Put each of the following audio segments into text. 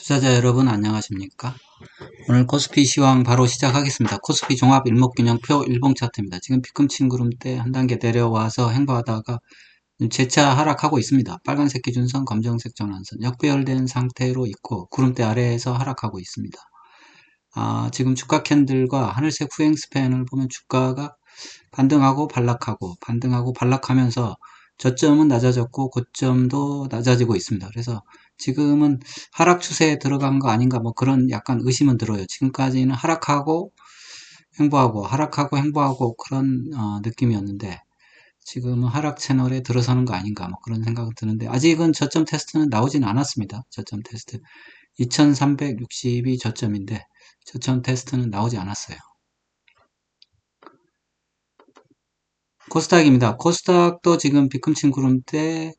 투자자 여러분 안녕하십니까? 오늘 코스피 시황 바로 시작하겠습니다. 코스피 종합 일목균형표 일봉 차트입니다. 지금 비금친 구름대 한 단계 내려와서 행보하다가 재차 하락하고 있습니다. 빨간색 기준선 검정색 전환선 역배열된 상태로 있고 구름대 아래에서 하락하고 있습니다. 아, 지금 주가 캔들과 하늘색 후행 스팬을 보면 주가가 반등하고 반락하고 반등하고 반락하면서 저점은 낮아졌고 고점도 낮아지고 있습니다. 그래서 지금은 하락 추세에 들어간 거 아닌가 뭐 그런 약간 의심은 들어요. 지금까지는 하락하고 행보하고 하락하고 행보하고 그런 어, 느낌이었는데 지금은 하락 채널에 들어서는 거 아닌가 뭐 그런 생각은 드는데 아직은 저점 테스트는 나오진 않았습니다. 저점 테스트 2360이 저점인데 저점 테스트는 나오지 않았어요. 코스닥입니다. 코스닥도 지금 비금친 구름대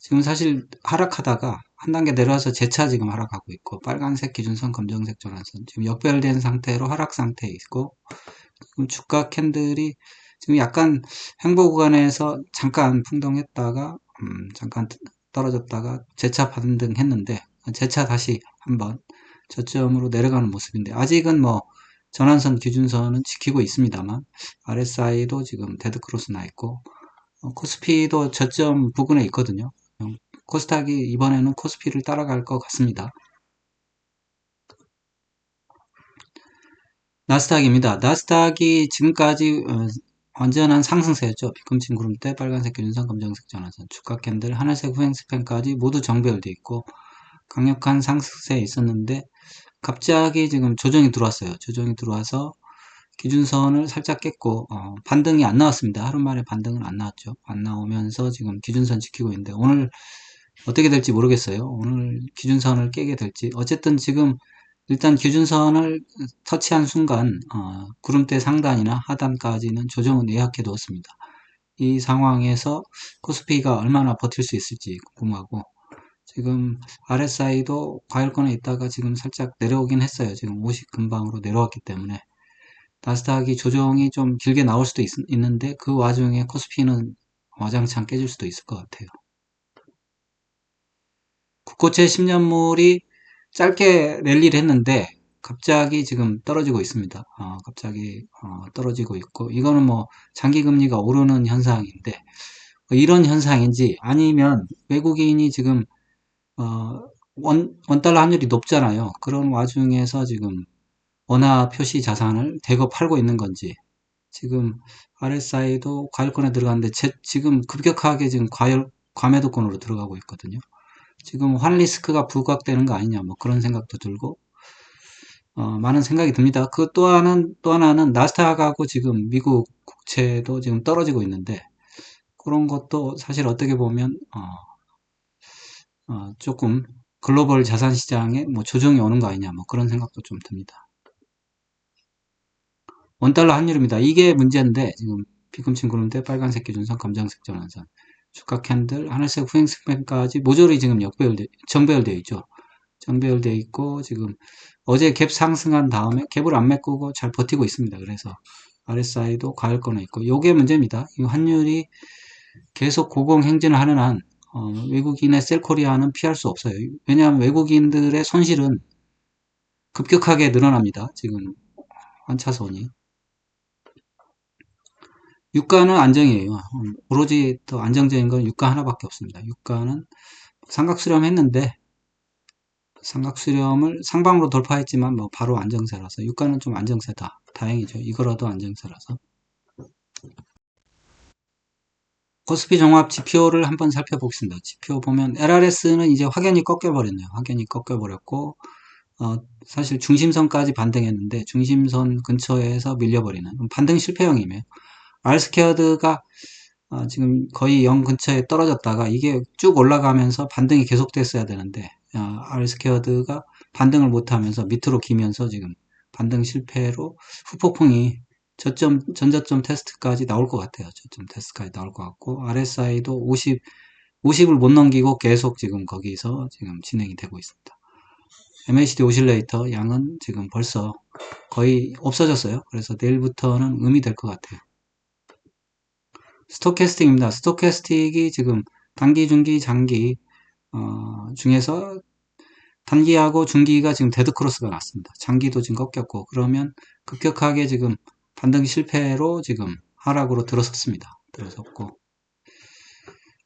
지금 사실 하락하다가 한 단계 내려와서 재차 지금 하락하고 있고 빨간색 기준선 검정색 전환선 지금 역별된 상태로 하락 상태에 있고 지금 주가 캔들이 지금 약간 행보 구간에서 잠깐 풍덩했다가 음, 잠깐 떨어졌다가 재차 반등했는데 재차 다시 한번 저점으로 내려가는 모습인데 아직은 뭐 전환선 기준선은 지키고 있습니다만 RSI도 지금 데드크로스 나 있고 어, 코스피도 저점 부근에 있거든요. 코스닥이 이번에는 코스피를 따라갈 것 같습니다. 나스닥입니다. 나스닥이 지금까지 어, 완전한 상승세였죠. 비금친 구름대, 빨간색 기준선, 검정색 전환선, 주가 캔들, 하늘색 후행 스팬까지 모두 정배열되어 있고 강력한 상승세에 있었는데 갑자기 지금 조정이 들어왔어요. 조정이 들어와서 기준선을 살짝 깼고 어, 반등이 안 나왔습니다. 하루 만에 반등은 안 나왔죠. 안 나오면서 지금 기준선 지키고 있는데 오늘 어떻게 될지 모르겠어요. 오늘 기준선을 깨게 될지 어쨌든 지금 일단 기준선을 터치한 순간 어, 구름대 상단이나 하단까지는 조정은 예약해 두었습니다. 이 상황에서 코스피가 얼마나 버틸 수 있을지 궁금하고 지금 RSI도 과열권에 있다가 지금 살짝 내려오긴 했어요. 지금 50 근방으로 내려왔기 때문에 나스닥이 조정이 좀 길게 나올 수도 있, 는데그 와중에 코스피는 와장창 깨질 수도 있을 것 같아요. 국고채 10년물이 짧게 랠리를 했는데 갑자기 지금 떨어지고 있습니다. 어, 갑자기 어, 떨어지고 있고 이거는 뭐 장기 금리가 오르는 현상인데 이런 현상인지 아니면 외국인이 지금 어, 원, 원달러 환율이 높잖아요. 그런 와중에서 지금 원화 표시 자산을 대거 팔고 있는 건지 지금 RSI도 과열권에 들어갔는데 제, 지금 급격하게 지금 과열, 과매도권으로 들어가고 있거든요. 지금 환 리스크가 부각되는 거 아니냐 뭐 그런 생각도 들고 어, 많은 생각이 듭니다. 그 또 하나는 또 하나는 나스닥하고 지금 미국 국채도 지금 떨어지고 있는데 그런 것도 사실 어떻게 보면 어, 어, 조금 글로벌 자산 시장에 뭐 조정이 오는 거 아니냐 뭐 그런 생각도 좀 듭니다. 원달러 환율입니다. 이게 문제인데 지금 피금친 구름대 빨간색 기준선 검정색 전환선 주가 캔들 하늘색 후행 스팬까지 모조리 지금 역배열돼 정배열되어 있죠. 정배열되어 있고 지금 어제 갭 상승한 다음에 갭을 안 메꾸고 잘 버티고 있습니다. 그래서 RSI도 과열권에 있고 요게 문제입니다. 이 환율이 계속 고공 행진을 하는 한 어, 외국인의 셀코리아는 피할 수 없어요. 왜냐하면 외국인들의 손실은 급격하게 늘어납니다. 지금 환차손이. 유가는 안정이에요. 오로지 더 안정적인 건 유가 하나밖에 없습니다. 유가는 삼각수렴 했는데 삼각수렴을 상방으로 돌파했지만 뭐 바로 안정세라서 유가는 좀 안정세다. 다행이죠. 이거라도 안정세라서. 코스피 종합 지표를 한번 살펴보겠습니다. 지표 보면 LRS는 이제 확연히 꺾여버렸네요. 확연히 꺾여버렸고 어, 사실 중심선까지 반등했는데 중심선 근처에서 밀려버리는 반등 실패형이에요. R스퀘어드가 어, 지금 거의 0 근처에 떨어졌다가 이게 쭉 올라가면서 반등이 계속됐어야 되는데 어, R스퀘어드가 반등을 못하면서 밑으로 기면서 지금 반등 실패로 후폭풍이 저점, 전저점 테스트까지 나올 것 같아요. 저점 테스트까지 나올 것 같고, RSI도 50, 50을 못 넘기고 계속 지금 거기서 지금 진행이 되고 있습니다. MACD 오실레이터 양은 지금 벌써 거의 없어졌어요. 그래서 내일부터는 음이 될 것 같아요. 스토캐스틱입니다. 스토캐스틱이 지금 단기, 중기, 장기 어, 중에서 단기하고 중기가 지금 데드크로스가 났습니다. 장기도 지금 꺾였고 그러면 급격하게 지금 반등 실패로 지금 하락으로 들어섰습니다. 들어섰고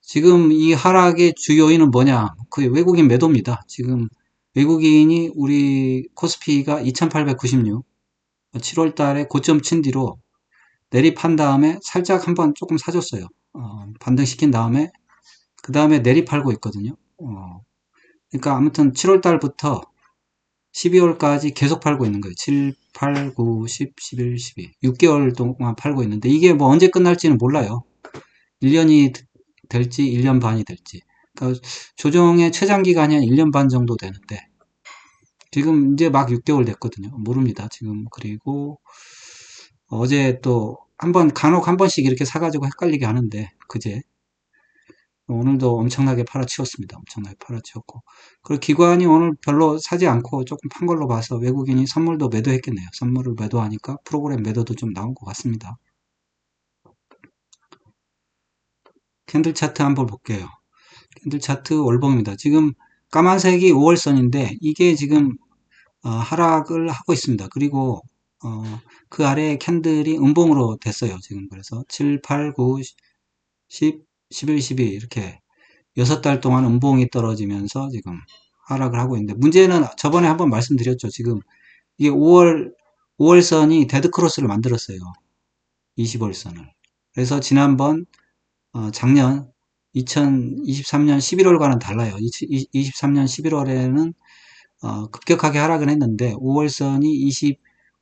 지금 이 하락의 주요인은 뭐냐? 그 외국인 매도입니다. 지금 외국인이 우리 코스피가 2896 7월 달에 고점 친 뒤로 내리판 다음에 살짝 한번 조금 사줬어요. 어, 반등시킨 다음에 그 다음에 내리팔고 있거든요. 어, 그러니까 아무튼 7월 달부터 12월까지 계속 팔고 있는 거예요. 7, 8, 9, 10, 11, 12. 6개월 동안 팔고 있는데 이게 뭐 언제 끝날지는 몰라요. 1년이 될지 1년 반이 될지. 그러니까 조정의 최장 기간이 한 1년 반 정도 되는데 지금 이제 막 6개월 됐거든요. 모릅니다. 지금 그리고 어제 또 한 번 간혹 한 번씩 이렇게 사가지고 헷갈리게 하는데 그제 오늘도 엄청나게 팔아치웠습니다. 엄청나게 팔아치웠고 그리고 기관이 오늘 별로 사지 않고 조금 판 걸로 봐서 외국인이 선물도 매도했겠네요. 선물을 매도하니까 프로그램 매도도 좀 나온 것 같습니다. 캔들 차트 한번 볼게요. 캔들 차트 월봉입니다. 지금 까만색이 5월선인데 이게 지금 어, 하락을 하고 있습니다. 그리고 어, 그 아래 캔들이 음봉으로 됐어요. 지금 그래서 7, 8, 9, 10, 11, 12 이렇게 6달 동안 음봉이 떨어지면서 지금 하락을 하고 있는데 문제는 저번에 한번 말씀드렸죠. 지금 이게 5월 5월선이 데드크로스를 만들었어요. 20월선을. 그래서 지난번 어, 작년 2023년 11월과는 달라요. 23년 11월에는 어, 급격하게 하락을 했는데 5월선이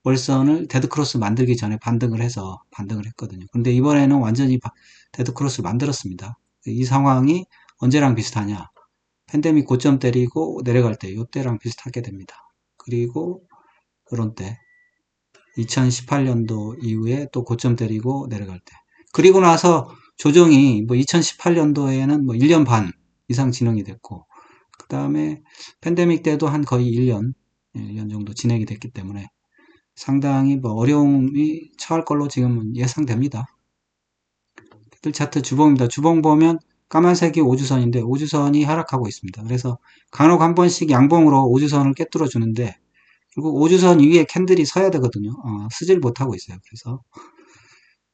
20월선을 데드크로스 만들기 전에 반등을 해서 반등을 했거든요. 근데 이번에는 완전히 데드크로스를 만들었습니다. 이 상황이 언제랑 비슷하냐? 팬데믹 고점 때리고 내려갈 때 이때랑 비슷하게 됩니다. 그리고 그런 때 2018년도 이후에 또 고점 때리고 내려갈 때 그리고 나서 조정이 뭐 2018년도에는 뭐 1년 반 이상 진행이 됐고 그 다음에 팬데믹 때도 한 거의 1년 1년 정도 진행이 됐기 때문에 상당히 뭐 어려움이 처할 걸로 지금은 예상됩니다. 들 차트 주봉입니다. 주봉 보면 까만색이 5주선인데 5주선이 하락하고 있습니다. 그래서 간혹 한 번씩 양봉으로 5주선을 깨뚫어 주는데 결국 5주선 위에 캔들이 서야 되거든요. 어, 쓰질 못하고 있어요. 그래서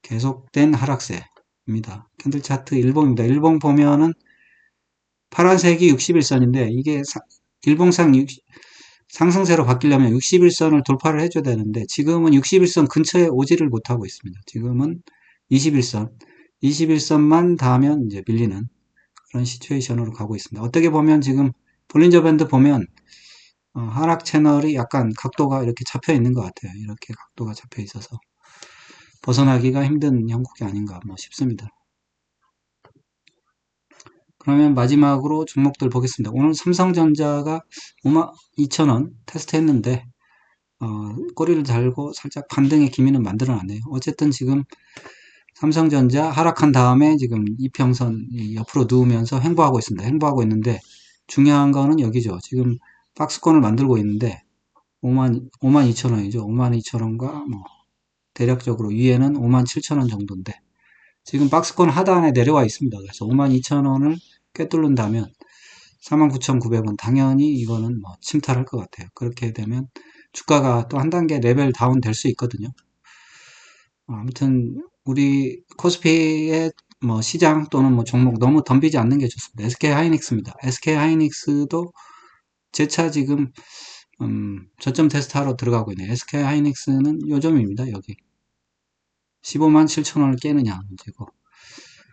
계속된 하락세입니다. 캔들 차트 일봉입니다. 일봉 보면은 파란색이 61선인데 이게 사, 일봉상 60, 상승세로 바뀌려면 61선을 돌파를 해줘야 되는데 지금은 61선 근처에 오지를 못하고 있습니다. 지금은 21선 21선만 닿으면 이제 밀리는 그런 시츄에이션으로 가고 있습니다. 어떻게 보면 지금 볼린저 밴드 보면 어, 하락 채널이 약간 각도가 이렇게 잡혀 있는 것 같아요. 이렇게 각도가 잡혀 있어서 벗어나기가 힘든 형국이 아닌가 뭐 싶습니다. 그러면 마지막으로 종목들 보겠습니다. 오늘 삼성전자가 5만 2천원 테스트 했는데 어, 꼬리를 달고 살짝 반등의 기미는 만들어놨네요. 어쨌든 지금 삼성전자 하락한 다음에 지금 이평선 옆으로 누우면서 횡보하고 있습니다. 횡보하고 있는데 중요한 거는 여기죠. 지금 박스권을 만들고 있는데 5만 5만 2천 원이죠. 5만 2천 원과 뭐 대략적으로 위에는 5만 7천 원 정도인데 지금 박스권 하단에 내려와 있습니다. 그래서 5만 2천 원을 꿰뚫는다면 49,900원 당연히 이거는 뭐 침탈할 것 같아요. 그렇게 되면 주가가 또 한 단계 레벨 다운 될 수 있거든요. 아무튼 우리 코스피의 뭐 시장 또는 뭐 종목 너무 덤비지 않는 게 좋습니다. SK 하이닉스입니다. SK 하이닉스도 제차 지금 음, 저점 테스트 하러 들어가고 있네요. SK 하이닉스는 요점입니다. 여기 15만 7천 원을 깨느냐 문제고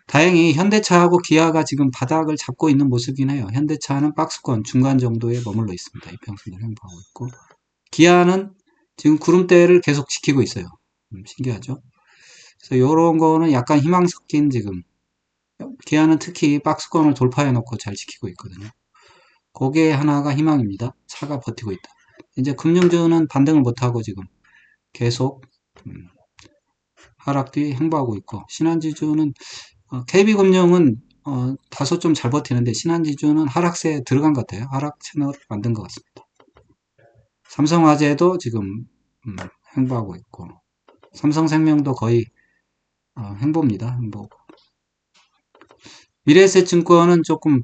다행히 현대차하고 기아가 지금 바닥을 잡고 있는 모습이긴 해요. 현대차는 박스권 중간 정도에 머물러 있습니다. 이평선을 행보하고 있고 기아는 지금 구름대를 계속 지키고 있어요. 음, 신기하죠? 그래서 이런 거는 약간 희망 섞인 지금 기아는 특히 박스권을 돌파해 놓고 잘 지키고 있거든요. 그게 하나가 희망입니다. 차가 버티고 있다. 이제 금융주는 반등을 못하고 지금 계속 음, 하락 뒤 행보하고 있고 신한지주는 어, KB금융은 어, 다소 좀 잘 버티는데 신한지주는 하락세에 들어간 것 같아요. 하락 채널을 만든 것 같습니다. 삼성화재도 지금 음, 행보하고 있고 삼성생명도 거의 어, 행보입니다. 행보. 미래에셋증권은 조금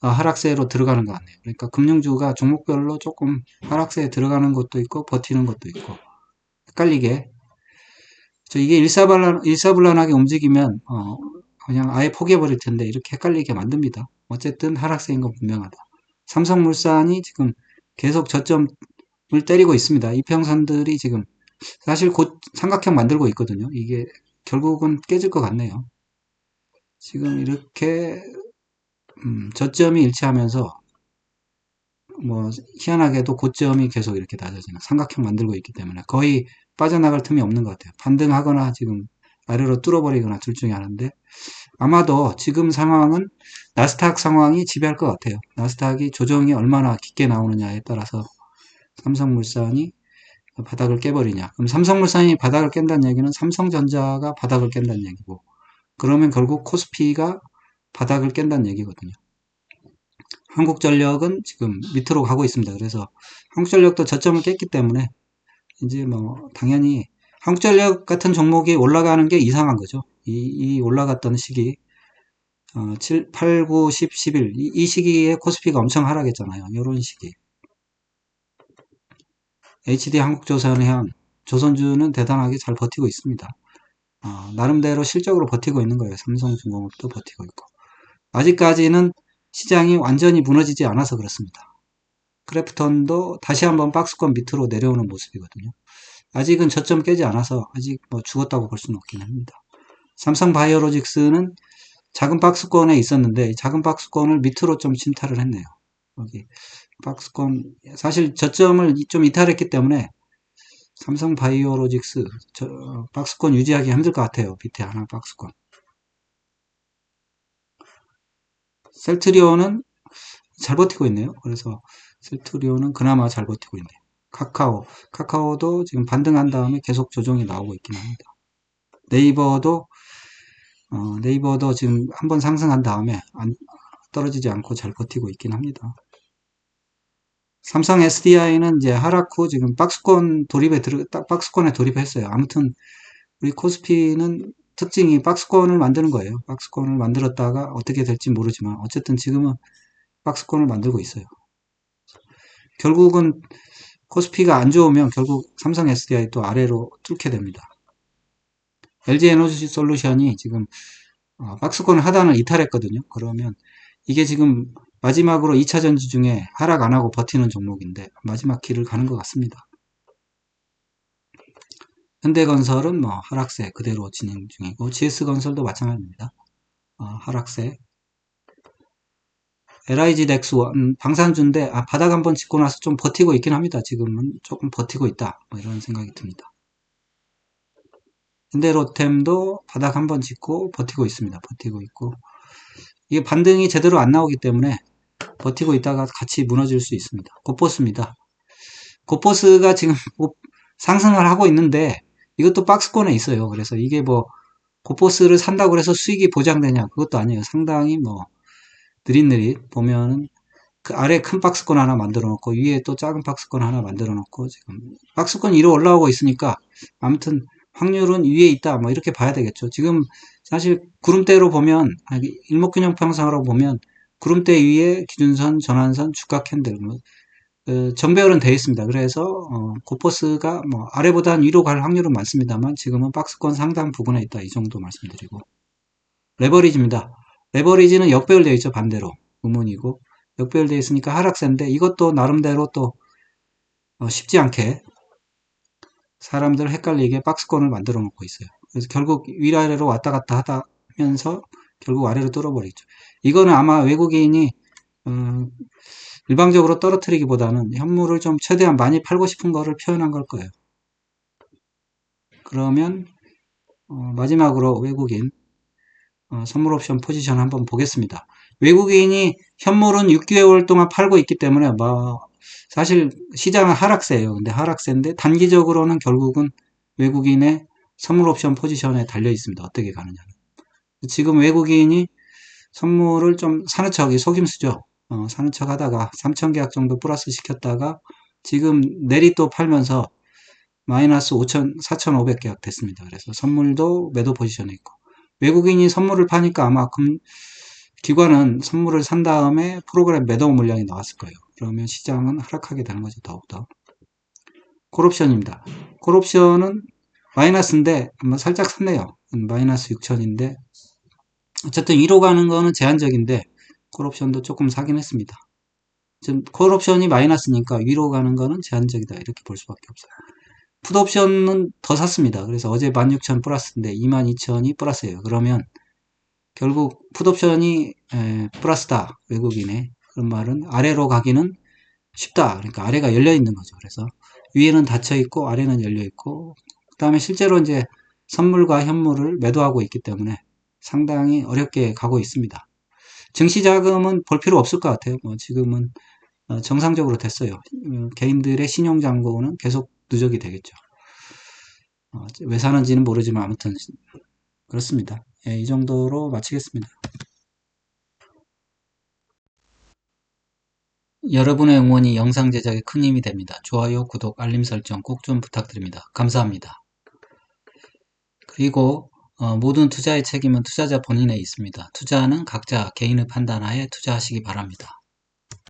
어, 하락세로 들어가는 것 같네요. 그러니까 금융주가 종목별로 조금 하락세에 들어가는 것도 있고 버티는 것도 있고 헷갈리게 저 이게 일사불란, 일사불란하게 움직이면 어, 그냥 아예 포기해버릴 텐데 이렇게 헷갈리게 만듭니다. 어쨌든 하락세인 건 분명하다. 삼성물산이 지금 계속 저점을 때리고 있습니다. 이평선들이 지금 사실 곧 삼각형 만들고 있거든요. 이게 결국은 깨질 것 같네요. 지금 이렇게 음, 저점이 일치하면서 뭐 희한하게도 고점이 계속 이렇게 낮아지는 삼각형 만들고 있기 때문에 거의 빠져나갈 틈이 없는 것 같아요. 반등하거나 지금 아래로 뚫어버리거나 둘 중에 하나인데 아마도 지금 상황은 나스닥 상황이 지배할 것 같아요. 나스닥이 조정이 얼마나 깊게 나오느냐에 따라서 삼성물산이 바닥을 깨버리냐. 그럼 삼성물산이 바닥을 깬다는 얘기는 삼성전자가 바닥을 깬다는 얘기고 그러면 결국 코스피가 바닥을 깬다는 얘기거든요. 한국전력은 지금 밑으로 가고 있습니다. 그래서 한국전력도 저점을 깼기 때문에 이제 뭐 당연히 한국전력 같은 종목이 올라가는 게 이상한 거죠. 이, 이 올라갔던 시기 어, 7, 8, 9, 10, 11 이, 이 시기에 코스피가 엄청 하락했잖아요. 이런 시기 HD 한국조선해양 조선주는 대단하게 잘 버티고 있습니다. 어, 나름대로 실적으로 버티고 있는 거예요. 삼성중공업도 버티고 있고 아직까지는 시장이 완전히 무너지지 않아서 그렇습니다. 크래프톤도 다시 한번 박스권 밑으로 내려오는 모습이거든요. 아직은 저점 깨지 않아서 아직 뭐 죽었다고 볼 수는 없긴 합니다. 삼성 바이오로직스는 작은 박스권에 있었는데 작은 박스권을 밑으로 좀 침탈을 했네요. 여기 박스권 사실 저점을 좀 이탈했기 때문에 삼성 바이오로직스 박스권 유지하기 힘들 것 같아요. 밑에 하나 박스권. 셀트리온은 잘 버티고 있네요. 그래서 셀트리온은 그나마 잘 버티고 있네요. 카카오, 카카오도 지금 반등한 다음에 계속 조정이 나오고 있긴 합니다. 네이버도 어, 네이버도 지금 한번 상승한 다음에 안, 떨어지지 않고 잘 버티고 있긴 합니다. 삼성 SDI는 이제 하락 후 지금 박스권 돌입에 들어, 박스권에 돌입했어요. 아무튼 우리 코스피는 특징이 박스권을 만드는 거예요. 박스권을 만들었다가 어떻게 될지 모르지만 어쨌든 지금은 박스권을 만들고 있어요. 결국은 코스피가 안 좋으면 결국 삼성 SDI 또 아래로 뚫게 됩니다. LG 에너지 솔루션이 지금 어, 박스권을 하단을 이탈했거든요. 그러면 이게 지금 마지막으로 2차 전지 중에 하락 안 하고 버티는 종목인데 마지막 길을 가는 것 같습니다. 현대건설은 뭐 하락세 그대로 진행 중이고 GS건설도 마찬가지입니다. 어, 하락세 LIG 넥스원 방산주인데 아, 바닥 한번 짚고 나서 좀 버티고 있긴 합니다. 지금은 조금 버티고 있다 뭐 이런 생각이 듭니다. 현대로템도 바닥 한번 짚고 버티고 있습니다. 버티고 있고 이게 반등이 제대로 안 나오기 때문에 버티고 있다가 같이 무너질 수 있습니다. 고포스입니다. 고포스가 지금 상승을 하고 있는데 이것도 박스권에 있어요. 그래서 이게 뭐 고포스를 산다고 해서 수익이 보장되냐 그것도 아니에요. 상당히 뭐 느릿느릿 보면은 그 아래 큰 박스권 하나 만들어 놓고 위에 또 작은 박스권 하나 만들어 놓고 지금 박스권 위로 올라오고 있으니까 아무튼 확률은 위에 있다 뭐 이렇게 봐야 되겠죠. 지금 사실 구름대로 보면 일목균형 평상으로 보면 구름대 위에 기준선, 전환선, 주가 캔들 뭐, 어, 정배열은 되어 있습니다. 그래서 어, 고퍼스가 뭐 아래보다는 위로 갈 확률은 많습니다만 지금은 박스권 상당 부분에 있다 이 정도 말씀드리고 레버리지입니다. 레버리지는 역배열되어 있죠 반대로 의문이고 역배열되어 있으니까 하락세인데 이것도 나름대로 또 어, 쉽지 않게 사람들 헷갈리게 박스권을 만들어 놓고 있어요. 그래서 결국 위아래로 왔다 갔다 하다 면서 결국 아래로 뚫어버리죠. 이거는 아마 외국인이 어, 일방적으로 떨어뜨리기보다는 현물을 좀 최대한 많이 팔고 싶은 거를 표현한 걸 거예요. 그러면 어, 마지막으로 외국인 어, 선물 옵션 포지션 한번 보겠습니다. 외국인이 현물은 6개월 동안 팔고 있기 때문에 뭐 사실 시장은 하락세예요. 근데 하락세인데 단기적으로는 결국은 외국인의 선물 옵션 포지션에 달려 있습니다. 어떻게 가느냐는. 지금 외국인이 선물을 좀 사는 척이 속임수죠. 어, 사는 척 하다가 3천 계약 정도 플러스 시켰다가 지금 내리 또 팔면서 마이너스 5천, 4,500 계약 됐습니다. 그래서 선물도 매도 포지션에 있고 외국인이 선물을 파니까 아마 금, 기관은 선물을 산 다음에 프로그램 매도 물량이 나왔을 거예요. 그러면 시장은 하락하게 되는 거죠. 더욱더. 콜옵션입니다. 콜옵션은 마이너스인데 한번 살짝 샀네요. 마이너스 6천인데 어쨌든 위로 가는 거는 제한적인데 콜옵션도 조금 사긴 했습니다. 지금 콜옵션이 마이너스니까 위로 가는 거는 제한적이다 이렇게 볼 수밖에 없어요. 풋옵션은 더 샀습니다. 그래서 어제 16,000 플러스인데 22,000이 플러스예요. 그러면 결국 풋옵션이 에, 플러스다 외국인의 그런 말은 아래로 가기는 쉽다. 그러니까 아래가 열려 있는 거죠. 그래서 위에는 닫혀 있고 아래는 열려 있고 그 다음에 실제로 이제 선물과 현물을 매도하고 있기 때문에 상당히 어렵게 가고 있습니다. 증시 자금은 볼 필요 없을 것 같아요. 뭐 지금은 어, 정상적으로 됐어요. 음, 개인들의 신용 잔고는 계속 누적이 되겠죠. 어, 왜 사는지는 모르지만 아무튼 그렇습니다. 예, 이 정도로 마치겠습니다. 여러분의 응원이 영상 제작에 큰 힘이 됩니다. 좋아요, 구독, 알림 설정 꼭 좀 부탁드립니다. 감사합니다. 그리고 어, 모든 투자의 책임은 투자자 본인에 있습니다. 투자는 각자 개인의 판단하에 투자하시기 바랍니다.